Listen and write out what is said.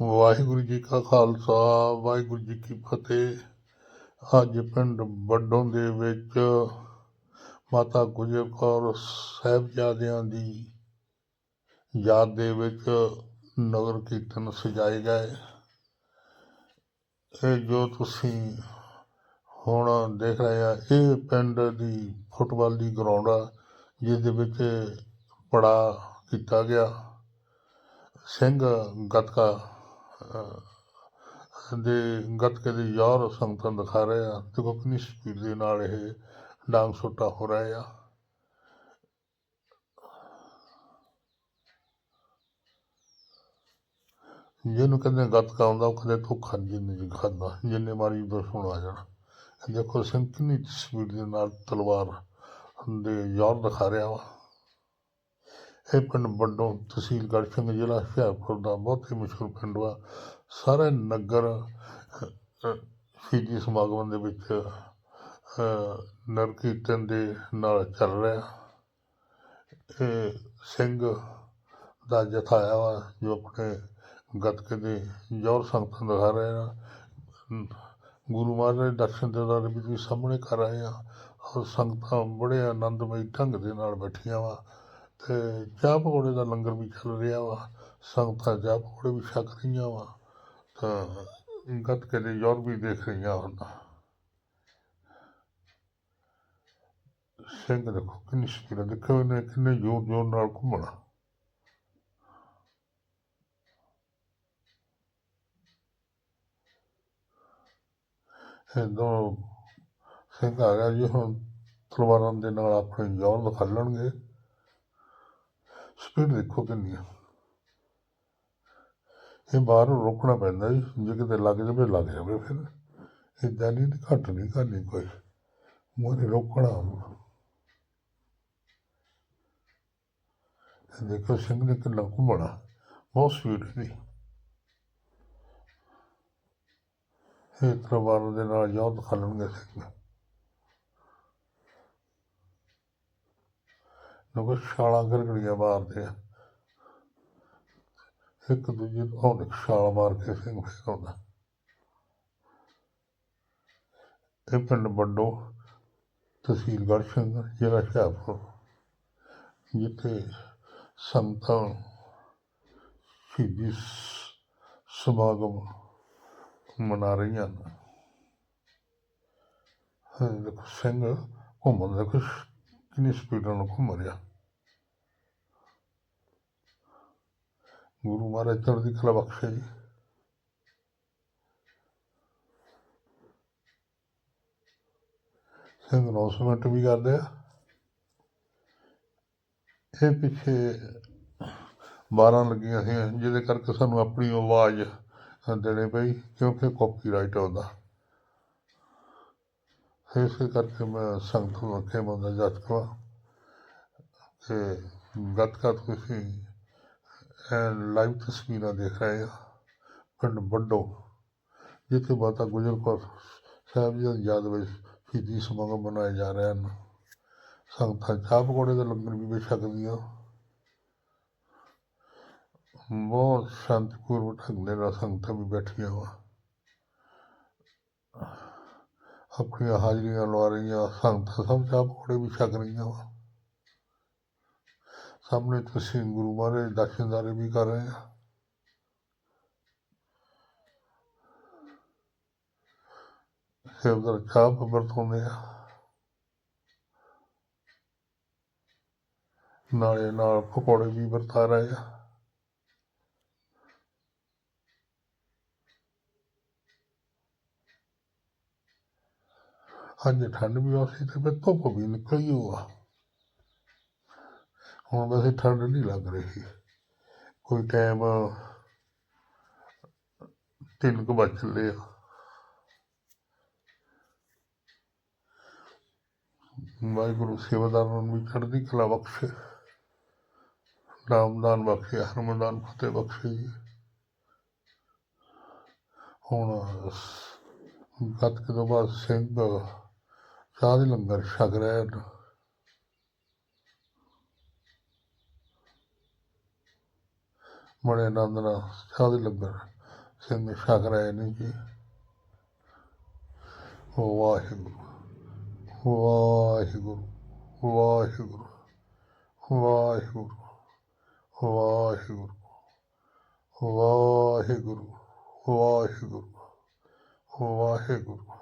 ਵਾਹਿਗੁਰੂ ਜੀ ਕਾ ਖਾਲਸਾ, ਵਾਹਿਗੁਰੂ ਜੀ ਕੀ ਫਤਿਹ। ਅੱਜ ਪਿੰਡ ਵੱਡੋਂ ਦੇ ਵਿੱਚ ਮਾਤਾ ਗੁਜਰ ਕੌਰ ਸਾਹਿਬਜ਼ਾਦਿਆਂ ਦੀ ਯਾਦ ਦੇ ਵਿੱਚ ਨਗਰ ਕੀਰਤਨ ਸਜਾਏ ਗਏ। ਇਹ ਜੋ ਤੁਸੀਂ ਹੁਣ ਦੇਖ ਰਹੇ ਆ, ਇਹ ਪਿੰਡ ਦੀ ਫੁੱਟਬਾਲ ਦੀ ਗਰਾਊਂਡ ਆ ਜਿਸ ਦੇ ਵਿੱਚ ਪੜਾ ਕੀਤਾ ਗਿਆ। ਸਿੰਘ ਗੱਤਕਾ ਦੇ ਗੱਤਕੇ ਦੇ ਯਾਰ ਸੰਗਤਾਂ ਦਿਖਾ ਰਹੇ ਆ ਦੇਖੋ ਕਿੰਨੀ ਸਪੀਡ ਦੇ ਨਾਲ ਇਹ ਡਾਂਗ ਛੋਟਾ ਹੋ ਰਿਹਾ ਆ। ਜਿਹਨੂੰ ਕਹਿੰਦੇ ਗੱਤਕਾ ਆਉਂਦਾ, ਉਹ ਕਦੇ ਧੋਖਾ ਨਹੀਂ ਜਿੰਨੇ ਖਾਂਦਾ, ਜਿੰਨੇ ਮਾਰੀ ਦੁਸ਼ਮਣ ਆ ਜਾਣਾ। ਦੇਖੋ, ਸਿੰਘ ਕਿੰਨੀ ਸਪੀਡ ਦੇ ਨਾਲ ਤਲਵਾਰ ਦੇ ਯਾਰ ਦਿਖਾ ਰਿਹਾ ਵਾ। ਇਹ ਪਿੰਡ ਵੱਡੋਂ ਤਹਿਸੀਲ ਗੜ੍ਹਸ਼ੰਕ ਜ਼ਿਲ੍ਹਾ ਹੁਸ਼ਿਆਰਪੁਰ ਦਾ ਬਹੁਤ ਹੀ ਮਸ਼ਹੂਰ ਪਿੰਡ ਵਾ। ਸਾਰੇ ਨਗਰ ਸ਼ਹੀਦੀ ਸਮਾਗਮ ਦੇ ਵਿੱਚ ਨਰ ਕੀਰਤਨ ਦੇ ਨਾਲ ਚੱਲ ਰਿਹਾ। ਇਹ ਸਿੰਘ ਦਾ ਜਥਾ ਆਇਆ ਵਾ, ਜੋ ਆਪਣੇ ਗੱਤਕੇ ਦੇ ਜੋਰ ਸੰਗਤਾਂ ਦਿਖਾ ਰਹੇ ਆ ਗੁਰੂ ਮਹਾਰਾਜ ਦੇ ਦਰਸ਼ਨ ਦੇ ਦੌਰਾਨ ਵੀ ਤੁਸੀਂ ਸਾਹਮਣੇ ਕਰ ਰਹੇ ਆ। ਔਰ ਸੰਗਤਾਂ ਬੜੇ ਆਨੰਦਮਈ ਢੰਗ ਦੇ ਨਾਲ ਬੈਠੀਆਂ ਵਾ। ਤੇ ਚਾਹ ਪਕੌੜੇ ਦਾ ਲੰਗਰ ਵੀ ਚੱਲ ਰਿਹਾ ਵਾ, ਸੰਗਤਾਂ ਚਾਹ ਪਕੌੜੇ ਵੀ ਛਕ ਰਹੀਆਂ ਵਾ, ਤਾਂ ਗੱਤਕੇ ਦੇ ਜੋਰ ਵੀ ਦੇਖ ਰਹੀਆਂ ਹਨ ਸਿੰਘ ਦੇਖੋ ਕਿੰਨੀ ਸਪੀਡ ਦੇਖੋ ਇਹਨੇ ਕਿੰਨੇ ਜ਼ੋਰ ਜ਼ੋਰ ਨਾਲ ਘੁੰਮਣਾ। ਦੋ ਸਿੰਘ ਆ ਗਿਆ ਜੀ, ਹੁਣ ਤਲਵਾਰਾਂ ਦੇ ਨਾਲ ਆਪਣੇ ਜ਼ੋਰ ਦਿਖਾ ਸਪੀਡ ਦੇਖੋ ਕਿੰਨੀ ਆ। ਇਹ ਬਾਹਰ ਰੋਕਣਾ ਪੈਂਦਾ ਜੀ, ਜੇ ਕਿਤੇ ਲੱਗ ਜਾਵੇ ਲੱਗ ਜਾਵੇ ਫਿਰ। ਇਦਾਂ ਨਹੀਂ ਘੱਟ ਨਹੀਂ ਕਰਨੀ ਕੋਈ। ਮੋਰੇ ਰੋਕਣਾ ਦੇਖੋ ਸਿੰਘ ਨੇ ਕਿੰਨਾ ਘੁੰਮਣਾ, ਬਹੁਤ ਸਪੀਡ ਦੀ ਇਹ ਤਲਵਾਰ ਦੇ ਨਾਲ ਯੋਧ ਖਲਣਗੇ ਸਿੰਘ। ਲੋਕ ਛਾਲਾਂ ਗਰਗੜੀਆਂ ਮਾਰਦੇ ਆ। ਇੱਕ ਦੂਜੇ ਨੂੰ ਉਹ ਛਾਲ ਮਾਰ ਕੇ ਸਿੰਘ ਫੇਰਾਉਂਦਾ ਇਹ ਪਿੰਡ ਵੱਡੋ ਤਹਿਸੀਲ ਗੜ੍ਹਸ਼ੰਕਰ ਜ਼ਿਲ੍ਹਾ ਹੁਸ਼ਿਆਰਪੁਰ, ਜਿੱਥੇ ਸੰਤਾਂ ਸ਼ਹੀਦੀ ਸਮਾਗਮ ਮਨਾ ਰਹੀਆਂ ਹਨ ਦੇਖੋ ਸਿੰਘ ਘੁੰਮਣ ਦੇਖੋ ਕਿੰਨੀ ਸਪੀਡ ਨਾਲ ਘੁੰਮ ਰਿਹਾ ਗੁਰੂ ਮਹਾਰਾਜ ਚੜ੍ਹਦੀ ਕਲਾ ਬਖਸ਼ੇ ਜੀ। ਸਿੰਘ ਅਨਾਉਂਸਮੈਂਟ ਵੀ ਕਰਦੇ ਆ ਇਹ ਪਿੱਛੇ 12 ਲੱਗੀਆਂ ਸੀ, ਜਿਹਦੇ ਕਰਕੇ ਸਾਨੂੰ ਆਪਣੀ ਆਵਾਜ਼ ਦੇਣੀ ਪਈ, ਕਿਉਂਕਿ ਕਾਪੀਰਾਈਟ ਆਉਂਦਾ ਇਸ ਕਰਕੇ ਮੈਂ ਸੰਗਤ ਨੂੰ ਅੱਗੇ ਮੰਦਾ ਜੱਟਵਾ ਤੇ ਗੱਤਕਾ ਤੁਸੀਂ ਲਾਈਵ ਤਸਵੀਰਾਂ ਦੇਖ ਰਹੇ ਆ ਪਿੰਡ ਵੱਡੋ, ਜਿੱਥੇ ਮਾਤਾ ਗੁਜਰ ਕੌਰ ਸਾਹਿਬ ਜੀ ਦੀ ਯਾਦ ਵਿੱਚ ਸ਼ਹੀਦੀ ਸਮਾਗਮ ਮਨਾਏ ਜਾ ਰਹੇ ਹਨ। ਸੰਗਤਾਂ ਚਾਹ ਪਕੌੜੇ ਦਾ ਲੰਗਰ ਵੀ ਵੇਚ ਸਕਦੀਆਂ ਬਹੁਤ ਸ਼ਾਂਤੀਪੂਰਵਕ ਢੰਗ ਦੇ ਨਾਲ ਸੰਗਤਾਂ ਵੀ ਬੈਠੀਆਂ ਵਾ। ਆਪਣੀਆਂ ਹਾਜ਼ਰੀਆਂ ਲਵਾ ਰਹੀਆਂ, ਸੰਗਤਾਂ ਸਭ ਚਾਹ ਪਕੌੜੇ ਵੀ ਛਕ ਰਹੀਆਂ ਵਾ। ਸਾਹਮਣੇ ਤੁਸੀਂ ਗੁਰੂ ਮਹਾਰਾਜ ਦਰਸ਼ਨਦਾਰੇ ਵੀ ਕਰ ਰਹੇ ਆ। ਸੇਵਦਰ ਚਾਹ ਵਰਤੋਂਦੇ ਆ। ਨਾਲੇ ਨਾਲ ਪਕੌੜੇ ਵੀ ਵਰਤਾ ਰਹੇ ਆ। ਅੱਜ ਠੰਡ ਵੀ ਆਸੀ ਤੇ ਫਿਰ ਧੁੱਪ ਵੀ ਨਿਕਲੀ ਹੋਆ ਹੁਣ ਵੈਸੇ ਠੰਡ ਨਹੀਂ ਲੱਗ ਰਹੀ। ਕੋਈ ਟਾਈਮ ਤਿੰਨ ਕੁ ਵੱਜ ਚੱਲੇ ਵਾਹਿਗੁਰੂ ਸੇਵਾਦਾਰਾਂ ਨੂੰ ਵੀ ਚੜ੍ਹਦੀ ਕਲਾ ਬਖਸ਼ੇ। ਨਾਮਦਾਨ ਬਖਸ਼ੇ, ਹਰਮਦਾਨ ਫਤਿਹ ਬਖਸ਼ੇ ਜੀ। ਹੁਣ ਗੱਤਕੇ ਤੋਂ ਬਾਅਦ ਸਿੰਘ ਚਾਹ ਲੰਗਰ ਛਕ ਰਹੇ ਹਨ ਬੜੇ ਆਨੰਦ ਨਾਲ ਚਾਹ ਦੇ ਲੰਗਰ ਸਿੰਘ ਛਕ ਰਹੇ ਨੇ ਜੀ? ਵਾਹਿਗੁਰੂ ਵਾਹਿਗੁਰੂ ਵਾਹਿਗੁਰੂ ਵਾਹਿਗੁਰੂ ਵਾਹਿਗੁਰੂ ਵਾਹਿਗੁਰੂ ਵਾਹਿਗੁਰੂ ਵਾਹਿਗੁਰੂ।